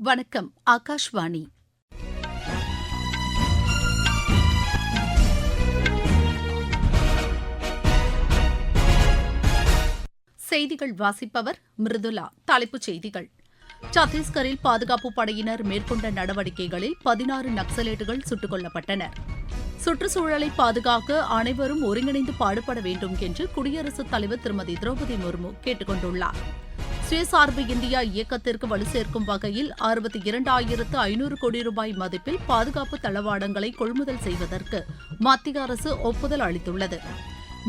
வணக்கம் ஆகாஷ்வாணி. செய்திகள் வாசிப்பவர் மிருதுலா தலைப்புச் செய்திகள். சத்தீஸ்கரில் பாதுகாப்பு படையினர் மேற்கொண்ட நடவடிக்கைகளில் பதினாறு நக்சலேட்டுகள் சுட்டுக் கொல்லப்பட்டனர். சுற்றுச்சூழலை பாதுகாக்க அனைவரும் ஒருங்கிணைந்து பாடுபட வேண்டும் என்று குடியரசுத் தலைவர் திருமதி திரௌபதி முர்மு கேட்டுக் கொண்டுள்ளாா் சுயசார்பு இந்தியா இயக்கத்திற்கு வலு சேர்க்கும் வகையில் அறுபத்தி இரண்டாயிரத்து ஐநூறு கோடி ரூபாய் மதிப்பில் பாதுகாப்பு தளவாடங்களை கொள்முதல் செய்வதற்கு மத்திய அரசு ஒப்புதல் அளித்துள்ளது.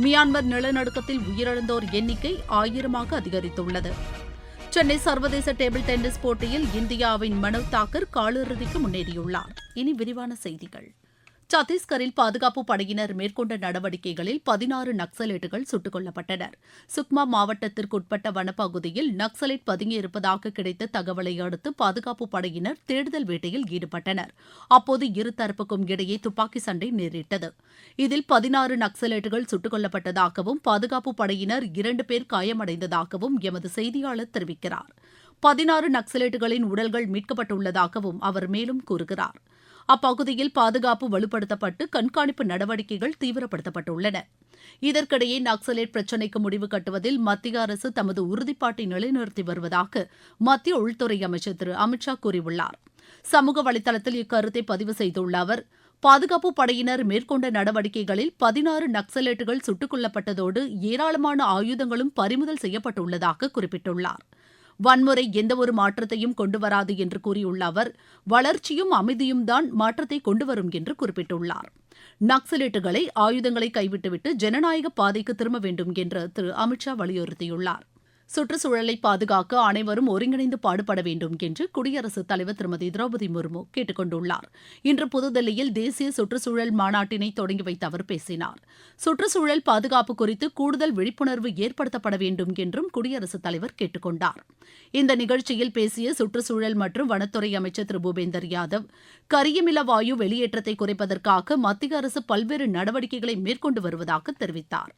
மியான்மர் நிலநடுக்கத்தில் உயிரிழந்தோர் எண்ணிக்கை ஆயிரமாக அதிகரித்துள்ளது. சென்னை சர்வதேச டேபிள் டென்னிஸ் போட்டியில் இந்தியாவின் மனவ் தாக்கர் காலிறுதிக்கு முன்னேறியுள்ளார். இனி விரிவான செய்திகள். சத்தீஸ்கரில் பாதுகாப்பு படையினர் மேற்கொண்ட நடவடிக்கைகளில் பதினாறு நக்சலைட்டுகள் சுட்டுக் கொல்லப்பட்டனர் சுக்மா மாவட்டத்திற்குட்பட்ட வனப்பகுதியில் நக்சலைட் பதுங்கியிருப்பதாக கிடைத்த தகவலை அடுத்து பாதுகாப்பு படையினர் தேடுதல் வேட்டையில் ஈடுபட்டனர். அப்போது இருதரப்புக்கும் இடையே துப்பாக்கி சண்டை நேரிட்டது. இதில் பதினாறு நக்சலைட்டுகள் சுட்டுக் கொல்லப்பட்டதாகவும் பாதுகாப்பு படையினர் இரண்டு பேர் காயமடைந்ததாகவும் எமது செய்தியாளர் தெரிவிக்கிறார். பதினாறு நக்சலைட்டுகளின் உடல்கள் மீட்கப்பட்டுள்ளதாகவும் அவர் மேலும் கூறுகிறார். அப்பகுதியில் பாதுகாப்பு வலுப்படுத்தப்பட்டு கண்காணிப்பு நடவடிக்கைகள் தீவிரப்படுத்தப்பட்டுள்ளன. இதற்கிடையே நக்சலைட் பிரச்சினைக்கு முடிவு கட்டுவதில் மத்திய அரசு தமது உறுதிப்பாட்டை நிலைநிறுத்தி வருவதாக மத்திய உள்துறை அமைச்சர் திரு. அமித்ஷா கூறியுள்ளார். சமூக வலைதளத்தில் இக்கருத்தை பதிவு செய்துள்ள அவர் பாதுகாப்பு படையினர் மேற்கொண்ட நடவடிக்கைகளில் பதினாறு நக்சலைட்டுகள் சுட்டுக் கொல்லப்பட்டதோடு ஏராளமான ஆயுதங்களும் பறிமுதல் செய்யப்பட்டுள்ளதாக குறிப்பிட்டுள்ளார். வன்முறை எந்தவொரு மாற்றத்தையும் கொண்டுவராது என்று கூறியுள்ள அவர் வளர்ச்சியும் அமைதியும் தான் மாற்றத்தை கொண்டுவரும் என்று குறிப்பிட்டுள்ளார். நக்சலைட்டுகளை ஆயுதங்களை கைவிட்டுவிட்டு ஜனநாயக பாதைக்கு திரும்ப வேண்டும் என்று திரு அமித் ஷா வலியுறுத்தியுள்ளார். சுற்றுச்சூழலை பாதுகாக்க அனைவரும் ஒருங்கிணைந்து பாடுபட வேண்டும் என்று குடியரசுத் தலைவர் திருமதி திரௌபதி முர்மு கேட்டுக் கொண்டுள்ளார் இன்று புதுதில்லியில் தேசிய சுற்றுச்சூழல் மாநாட்டினை தொடங்கி வைத்து அவர் பேசினார். சுற்றுச்சூழல் பாதுகாப்பு குறித்து கூடுதல் விழிப்புணர்வு ஏற்படுத்தப்பட வேண்டும் என்றும் குடியரசுத் தலைவர் கேட்டுக் கொண்டார் இந்த நிகழ்ச்சியில் பேசிய சுற்றுச்சூழல் மற்றும் வனத்துறை அமைச்சர் திரு பூபேந்தர் யாதவ் கரியமில வாயு வெளியேற்றத்தை குறைப்பதற்காக மத்திய அரசு பல்வேறு நடவடிக்கைகளை மேற்கொண்டு வருவதாக தெரிவித்தார்.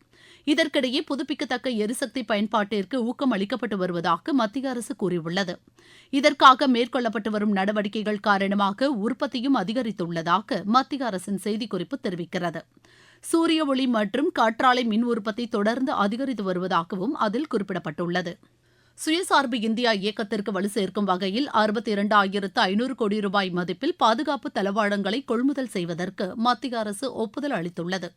இதற்கிடையே புதுப்பிக்கத்தக்க எரிசக்தி பயன்பாட்டிற்கு ஊக்கம் அளிக்கப்பட்டு வருவதாக மத்திய அரசு கூறியுள்ளது. இதற்காக மேற்கொள்ளப்பட்டு வரும் நடவடிக்கைகள் காரணமாக உற்பத்தியும் அதிகரித்துள்ளதாக மத்திய அரசின் செய்திக்குறிப்பு தெரிவிக்கிறது. சூரிய ஒளி மற்றும் காற்றாலை மின் உற்பத்தி தொடர்ந்து அதிகரித்து வருவதாகவும் அதில் குறிப்பிடப்பட்டுள்ளது. சுயசார்பு இந்தியா இயக்கத்திற்கு வலு சேர்க்கும் வகையில் அறுபத்தி இரண்டாயிரத்து ஐநூறு கோடி ரூபாய் மதிப்பில் பாதுகாப்பு தளவாடங்களை கொள்முதல் செய்வதற்கு மத்திய அரசு ஒப்புதல் அளித்துள்ளது.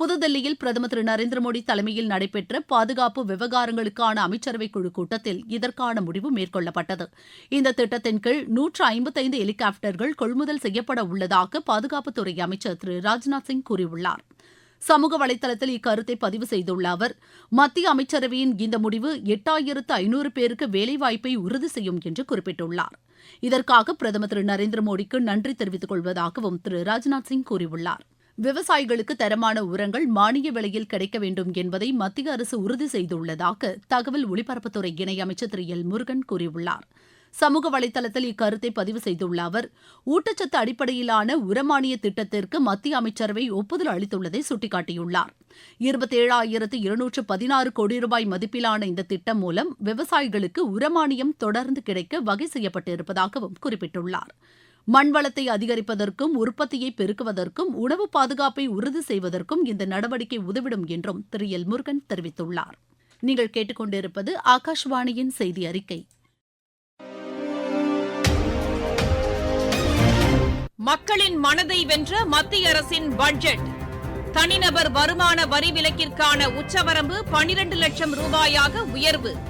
புதுதில்லியில் பிரதமர் திரு நரேந்திர மோடி தலைமையில் நடைபெற்ற பாதுகாப்பு விவகாரங்களுக்கான அமைச்சரவைக் குழு கூட்டத்தில் இதற்கான முடிவு மேற்கொள்ளப்பட்டது. இந்த திட்டத்தின் கீழ் நூற்று ஐம்பத்தைந்து ஹெலிகாப்டர்கள் கொள்முதல் செய்யப்பட உள்ளதாக பாதுகாப்புத்துறை அமைச்சர் திரு ராஜ்நாத் சிங் கூறியுள்ளார். சமூக வலைதளத்தில் இக்கருத்தை பதிவு செய்துள்ள அவர் மத்திய அமைச்சரவையின் இந்த முடிவு எட்டாயிரத்து ஐநூறு பேருக்கு வேலைவாய்ப்பை உறுதி செய்யும் என்று குறிப்பிட்டுள்ளார். இதற்காக பிரதமர் திரு நரேந்திர மோடிக்கு நன்றி தெரிவித்துக் கொள்வதாகவும் திரு ராஜ்நாத் சிங் கூறியுள்ளார். விவசாயிகளுக்கு தரமான உரங்கள் மானிய விலையில் கிடைக்க வேண்டும் என்பதை மத்திய அரசு உறுதி செய்துள்ளதாக தகவல் ஒலிபரப்புத்துறை இணையமைச்சர் திரு எல் முருகன் கூறியுள்ளார். சமூக வலைதளத்தில் இக்கருத்தை பதிவு செய்துள்ள அவர் ஊட்டச்சத்து அடிப்படையிலான உரமானிய திட்டத்திற்கு மத்திய அமைச்சரவை ஒப்புதல் அளித்துள்ளதை சுட்டிக்காட்டியுள்ளார். இருபத்தேழாயிரத்து இருநூற்று பதினாறு கோடி ரூபாய் மதிப்பிலான இந்த திட்டம் மூலம் விவசாயிகளுக்கு உரமானியம் தொடர்ந்து கிடைக்க வகை செய்யப்பட்டிருப்பதாகவும் குறிப்பிட்டுள்ளார். மண்வளத்தை அதிகரிப்பதற்கும் உற்பத்தியை பெருக்குவதற்கும் உணவு பாதுகாப்பை உறுதி செய்வதற்கும் இந்த நடவடிக்கை உதவிடும் என்றும் திரு. எல். முருகன் தெரிவித்துள்ளார். நீங்கள் கேட்டுக்கொண்டிருப்பது ஆகாஷ்வாணியின் செய்தி அறிக்கை. மக்களின் மனதை வென்ற மத்திய அரசின் பட்ஜெட். தனிநபர் வருமான வரி விலக்கிற்கான உச்சவரம்பு பனிரண்டு லட்சம் ரூபாயாக உயர்வு.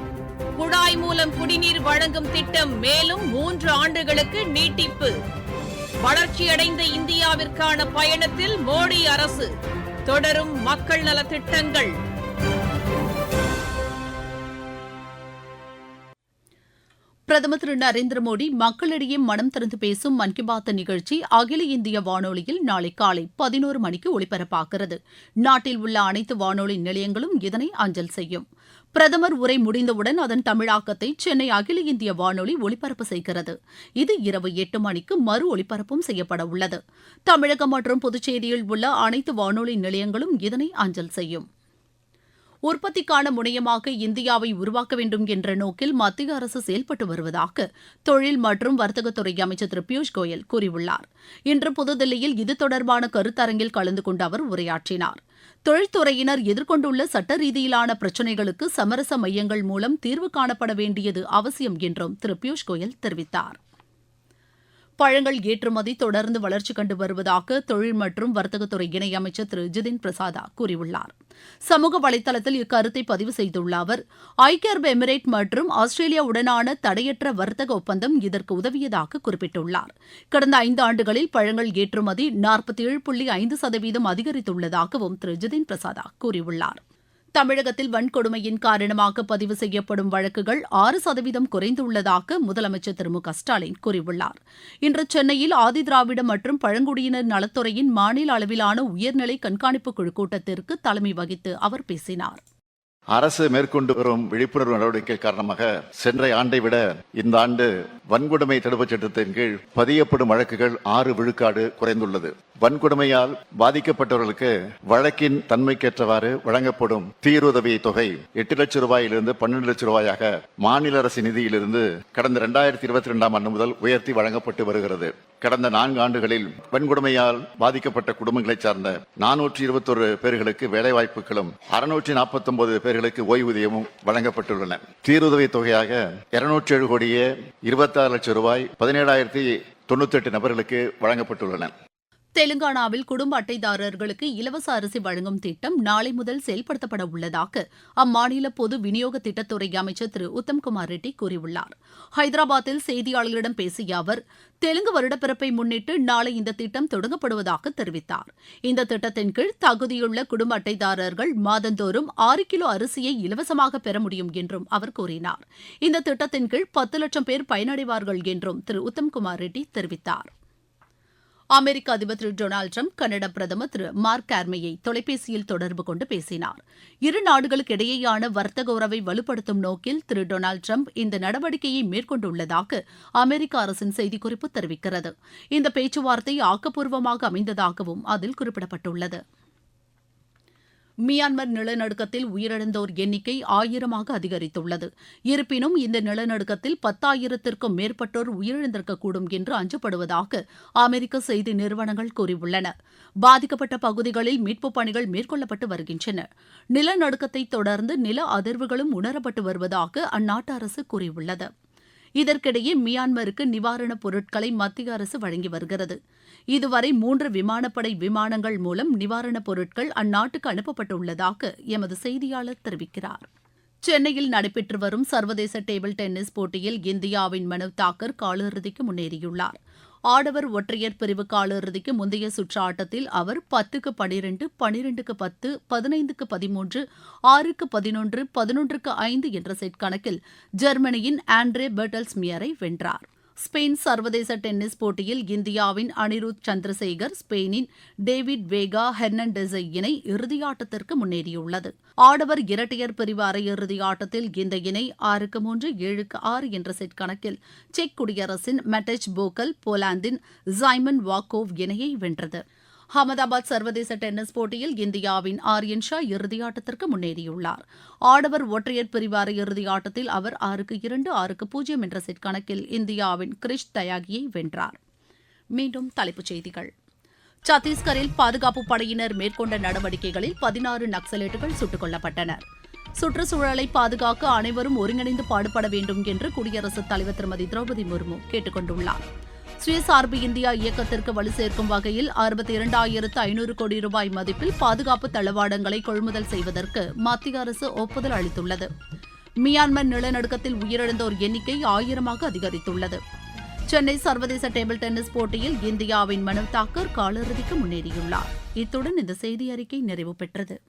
குழாய் மூலம் குடிநீர் வழங்கும் திட்டம் மேலும் மூன்று ஆண்டுகளுக்கு நீட்டிப்பு. வளர்ச்சியடைந்த இந்தியாவிற்கான பயணத்தில் மோடி அரசு தொடரும் மக்கள் நலத்திட்டங்கள் பிரதமர் திரு நரேந்திர மோடி மக்களிடையே மனம் திறந்து பேசும் மன் கி பாத் நிகழ்ச்சி அகில இந்திய வானொலியில் நாளை காலை பதினோரு மணிக்கு ஒலிபரப்பாகிறது நாட்டில் உள்ள அனைத்து வானொலி நிலையங்களும் இதனை அஞ்சல் செய்யும். பிரதமர் உரை முடிந்தவுடன் அதன் தமிழாக்கத்தை சென்னை அகில இந்திய வானொலி ஒலிபரப்பு செய்கிறது. இது இரவு எட்டு மணிக்கு மறு ஒலிபரப்பும் செய்யப்பட உள்ளது. தமிழகம் மற்றும் புதுச்சேரியில் உள்ள அனைத்து வானொலி நிலையங்களும் இதனை அஞ்சல் செய்யும். உற்பத்திக்கான முனையமாக இந்தியாவை உருவாக்க வேண்டும் என்ற நோக்கில் மத்திய அரசு செயல்பட்டு வருவதாக தொழில் மற்றும் வர்த்தகத்துறை அமைச்சர் திரு பியூஷ் கோயல் கூறியுள்ளார். இன்று புதுதில்லியில் இது தொடர்பான கருத்தரங்கில் கலந்து கொண்டு அவர் உரையாற்றினார். தொழில்துறையினர் எதிர்கொண்டுள்ள சட்ட ரீதியிலான பிரச்சினைகளுக்கு சமரச மையங்கள் மூலம் தீர்வு காணப்பட வேண்டியது அவசியம் என்றும் திரு பியூஷ் கோயல் தெரிவித்தார். பழங்கள் ஏற்றுமதி தொடர்ந்து வளர்ச்சி கண்டு வருவதாக தொழில் மற்றும் வர்த்தகத்துறை இணையமைச்சர் திரு. ஜிதின் பிரசாதா கூறியுள்ளார். சமூக வலைதளத்தில் இக்கருத்தை பதிவு செய்துள்ள அவர் ஐக்கிய அரபு எமிரேட் மற்றும் ஆஸ்திரேலியாவுடனான தடையற்ற வர்த்தக ஒப்பந்தம் இதற்கு உதவியதாக குறிப்பிட்டுள்ளார். கடந்த ஐந்து ஆண்டுகளில் பழங்கள் ஏற்றுமதி நாற்பத்தி ஏழு புள்ளி ஐந்து சதவீதம் அதிகரித்துள்ளதாகவும் திரு. ஜிதின் பிரசாதா கூறியுள்ளார். தமிழகத்தில் வன்கொடுமையின் காரணமாக பதிவு செய்யப்படும் வழக்குகள் ஆறு சதவீதம் குறைந்துள்ளதாக முதலமைச்சர் திரு மு க ஸ்டாலின் கூறியுள்ளார். இன்று சென்னையில் ஆதிதிராவிட மற்றும் பழங்குடியினர் நலத்துறையின் மாநில அளவிலான உயர்நிலை கண்காணிப்பு குழு கூட்டத்திற்கு தலைமை வகித்து அவர் பேசினார். அரசு மேற்கொண்டு வரும் விழிப்புணர்வு நடவடிக்கை காரணமாக சென்ற ஆண்டை விட இந்த ஆண்டு வன்கொடுமை தடுப்புச் சட்டத்தின் கீழ் பதியப்படும் வழக்குகள் ஆறு விழுக்காடு குறைந்துள்ளது. வன்கொடுமையால் பாதிக்கப்பட்டவர்களுக்கு வழக்கின் தன்மைக்கேற்றவாறு வழங்கப்படும் தீருதவி தொகை எட்டு லட்சம் ரூபாயிலிருந்து பன்னெண்டு லட்சம் ரூபாயாக மாநில அரசு நிதியிலிருந்து கடந்த இரண்டாயிரத்தி இருபத்தி ரெண்டாம் ஆண்டு முதல் உயர்த்தி வழங்கப்பட்டு வருகிறது. கடந்த நான்கு ஆண்டுகளில் வன்கொடுமையால் பாதிக்கப்பட்ட குடும்பங்களைச் சார்ந்த நானூற்றி இருபத்தொரு பேர்களுக்கு வேலைவாய்ப்புகளும் அறுநூற்றி நாற்பத்தி ஒன்பது பேர்களுக்கு ஓய்வூதியமும் வழங்கப்பட்டுள்ளன. தீருதவி தொகையாக இருநூற்றி ஏழு கோடியே இருபத்தாறு லட்சம் ரூபாய் பதினேழாயிரத்தி தொண்ணூத்தி எட்டு நபர்களுக்கு வழங்கப்பட்டுள்ளன. தெலுங்கானாவில் குடும்ப அட்டைதாரர்களுக்கு இலவச அரிசி வழங்கும் திட்டம் நாளை முதல் செயல்படுத்தப்பட உள்ளதாக அம்மாநில பொது விநியோக திட்டத்துறை அமைச்சர் திரு உத்தம்குமார் ரெட்டி கூறியுள்ளார். ஹைதராபாத்தில் செய்தியாளர்களிடம் பேசிய அவர் தெலுங்கு வருடப்பிறப்பை முன்னிட்டு நாளை இந்த திட்டம் தொடங்கப்படுவதாக தெரிவித்தார். இந்த திட்டத்தின் கீழ் தகுதியுள்ள குடும்ப அட்டைதாரர்கள் மாதந்தோறும் ஆறு கிலோ அரிசியை இலவசமாக பெற முடியும் என்றும் அவர் கூறினார். இந்த திட்டத்தின் கீழ் பத்து லட்சம் பேர் பயனடைவார்கள் என்றும் திரு உத்தம்குமார் ரெட்டி தெரிவித்தார். அமெரிக்க அதிபர் திரு டொனால்டு ட்ரம்ப் கனடா பிரதமர் திரு மார்க் கார்மேயை தொலைபேசியில் தொடர்பு கொண்டு பேசினார். இரு நாடுகளுக்கு இடையேயான வர்த்தக உறவை வலுப்படுத்தும் நோக்கில் திரு டொனால்டு ட்ரம்ப் இந்த நடவடிக்கையை மேற்கொண்டுள்ளதாக அமெரிக்க அரசின் செய்திக்குறிப்பு தெரிவிக்கிறது. இந்த பேச்சுவார்த்தை ஆக்கப்பூர்வமாக அமைந்ததாகவும் அதில் குறிப்பிடப்பட்டுள்ளது. மியான்மர் நிலநடுக்கத்தில் உயிரிழந்தோர் எண்ணிக்கை ஆயிரமாக அதிகரித்துள்ளது. இருப்பினும் இந்த நிலநடுக்கத்தில் பத்தாயிரத்திற்கும் மேற்பட்டோர் உயிரிழந்திருக்கக்கூடும் என்று அஞ்சப்படுவதாக அமெரிக்க செய்தி நிறுவனங்கள் கூறியுள்ளன. பாதிக்கப்பட்ட பகுதிகளில் மீட்புப் பணிகள் மேற்கொள்ளப்பட்டு வருகின்றன. நிலநடுக்கத்தை தொடர்ந்து நில அதிர்வுகளும் உணரப்பட்டு வருவதாக அந்நாட்டு அரசு கூறியுள்ளது. இதற்கிடையே மியான்மருக்கு நிவாரணப் பொருட்களை மத்திய அரசு வழங்கி வருகிறது. இதுவரை மூன்று விமானப்படை விமானங்கள் மூலம் நிவாரணப் பொருட்கள் அந்நாட்டுக்கு அனுப்பப்பட்டுள்ளதாக எமது செய்தியாளர் தெரிவிக்கிறார். சென்னையில் நடைபெற்று வரும் சர்வதேச டேபிள் டென்னிஸ் போட்டியில் இந்தியாவின் மனு தாக்கர் காலிறுதிக்கு முன்னேறியுள்ளார். ஆடவர் ஒற்றையர் பிரிவு காலிறுதிக்கு முந்தைய சுற்று ஆட்டத்தில் அவர் பத்துக்கு பனிரெண்டு பனிரெண்டுக்கு பத்து பதினைந்துக்கு பதிமூன்று ஆறுக்கு பதினொன்று பதினொன்றுக்கு ஐந்து என்ற செட் கணக்கில் ஜெர்மனியின் ஆண்ட்ரே பெர்டல்ஸ்மியரை வென்றார். ஸ்பெயின் சர்வதேச டென்னிஸ் போட்டியில் இந்தியாவின் அனிருத் சந்திரசேகர் ஸ்பெயினின் டேவிட் வேகா ஹெர்னண்டெஸை இணை இறுதியாட்டத்திற்கு முன்னேறியுள்ளது. ஆடவர் இரட்டையர் பிரிவு அரையிறுதி ஆட்டத்தில் இந்த இணை ஆறுக்கு மூன்று ஏழுக்கு ஆறு என்ற செட் கணக்கில் செக் குடியரசின் மெட்டெச் போக்கல் போலாந்தின் ஜைமன் வாக்கோவ் இணையை வென்றது. அகமதாபாத் சர்வதேச டென்னிஸ் போட்டியில் இந்தியாவின் ஆர்யன் ஷா இறுதியாட்டத்திற்கு முன்னேறியுள்ளார். ஆடவர் ஒற்றையர் பிரிவு அரையிறுதி ஆட்டத்தில் அவர் ஆறுக்கு இரண்டு ஆறுக்கு பூஜ்ஜியம் என்ற செட் கணக்கில் இந்தியாவின் கிரிஷ் தயாகியை வென்றார். மீண்டும் தலைப்புச் செய்திகள். சத்தீஸ்கரில் பாதுகாப்பு படையினர் மேற்கொண்ட நடவடிக்கைகளில் பதினாறு நக்சலைட்டுகள் சுட்டுக் கொல்லப்பட்டனர் சுற்றுச்சூழலை பாதுகாக்க அனைவரும் ஒருங்கிணைந்து பாடுபட வேண்டும் என்று குடியரசுத் தலைவர் திருமதி திரௌபதி முர்மு கேட்டுக் கொண்டுள்ளாா் சுயசார்பு இந்தியா இயக்கத்திற்கு வலு சேர்க்கும் வகையில் அறுபத்தி இரண்டாயிரத்து ஐநூறு கோடி ரூபாய் மதிப்பில் பாதுகாப்பு தளவாடங்களை கொள்முதல் செய்வதற்கு மத்திய அரசு ஒப்புதல் அளித்துள்ளது. மியான்மர் நிலநடுக்கத்தில் உயிரிழந்தோர் எண்ணிக்கை ஆயிரமாக அதிகரித்துள்ளது. சென்னை சர்வதேச டேபிள் டென்னிஸ் போட்டியில் இந்தியாவின் மனு தாக்கர் காலிறுதிக்கு முன்னேறியுள்ளார். இத்துடன் இந்த செய்தி அறிக்கை நிறைவு பெற்றது.